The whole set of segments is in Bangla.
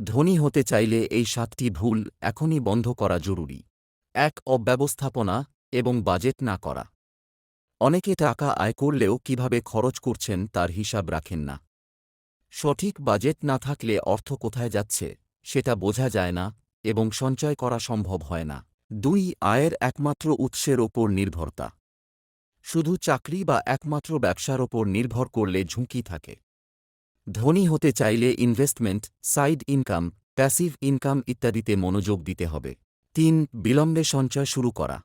ধনী হতে চাইলে এই সাতটি ভুল এখনই বন্ধ করা জরুরি। এক, অব্যবস্থাপনা এবং বাজেট না করা। অনেকে টাকা আয় করলেও কীভাবে খরচ করছেন তার হিসাব রাখেন না। সঠিক বাজেট না থাকলে অর্থ কোথায় যাচ্ছে সেটা বোঝা যায় না এবং সঞ্চয় করা সম্ভব হয় না। দুই, আয়ের একমাত্র উৎসের ওপর নির্ভরতা। শুধু চাকরি বা একমাত্র ব্যবসার ওপর নির্ভর করলে ঝুঁকি থাকে। ধনী হতে চাইলে investment side income passive income ইত্যাদিতে মনোযোগ দিতে হবে। তিন, বিলম্বে সঞ্চয় শুরু করা।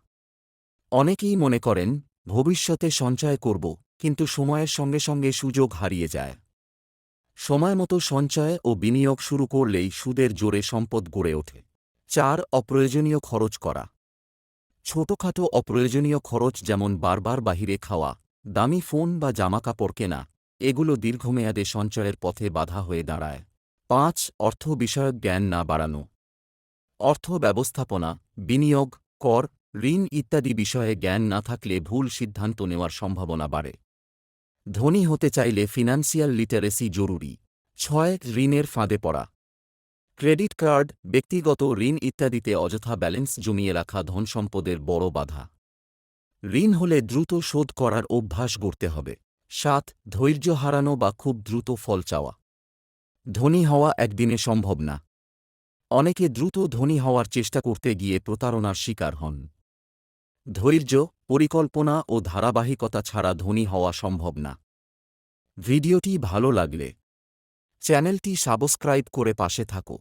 অনেকেই মনে করেন, ভবিষ্যতে সঞ্চয় করব, কিন্তু সময়ের সঙ্গে সঙ্গে সুযোগ হারিয়ে যায়। সময়মতো সঞ্চয় ও বিনিয়োগ শুরু করলেই সুদের জোরে সম্পদ গড়ে ওঠে। চার, অপ্রয়োজনীয় খরচ করা। ছোটখাটো অপ্রয়োজনীয় খরচ যেমন বারবার বাহিরে খাওয়া, দামি ফোন বা জামাকাপড় কেনা এগুলো দীর্ঘমেয়াদে সঞ্চয়ের পথে বাধা হয়ে দাঁড়ায়। পাঁচ, অর্থ বিষয়ক জ্ঞান না বাড়ানো। অর্থ ব্যবস্থাপনা, বিনিয়োগ, কর, ঋণ ইত্যাদি বিষয়ে জ্ঞান না থাকলে ভুল সিদ্ধান্ত নেওয়ার সম্ভাবনা বাড়ে। ধনী হতে চাইলে ফিনান্সিয়াল লিটারেসি জরুরি। ছয়, ঋণের ফাঁদে পড়া। ক্রেডিট কার্ড, ব্যক্তিগত ঋণ ইত্যাদিতে অযথা ব্যালেন্স জমিয়ে রাখা ধনসম্পদের বড় বাধা। ঋণ হলে দ্রুত শোধ করার অভ্যাস গড়তে হবে। সাত, ধৈর্য হারানো বা খুব দ্রুত ফল চাওয়া। ধনী হওয়া একদিনে সম্ভব না। অনেকে দ্রুত ধনী হওয়ার চেষ্টা করতে গিয়ে প্রতারণার শিকার হন। ধৈর্য, পরিকল্পনা ও ধারাবাহিকতা ছাড়া ধনী হওয়া সম্ভব না। ভিডিওটি ভালো লাগলে চ্যানেলটি সাবস্ক্রাইব করে পাশে থাকো।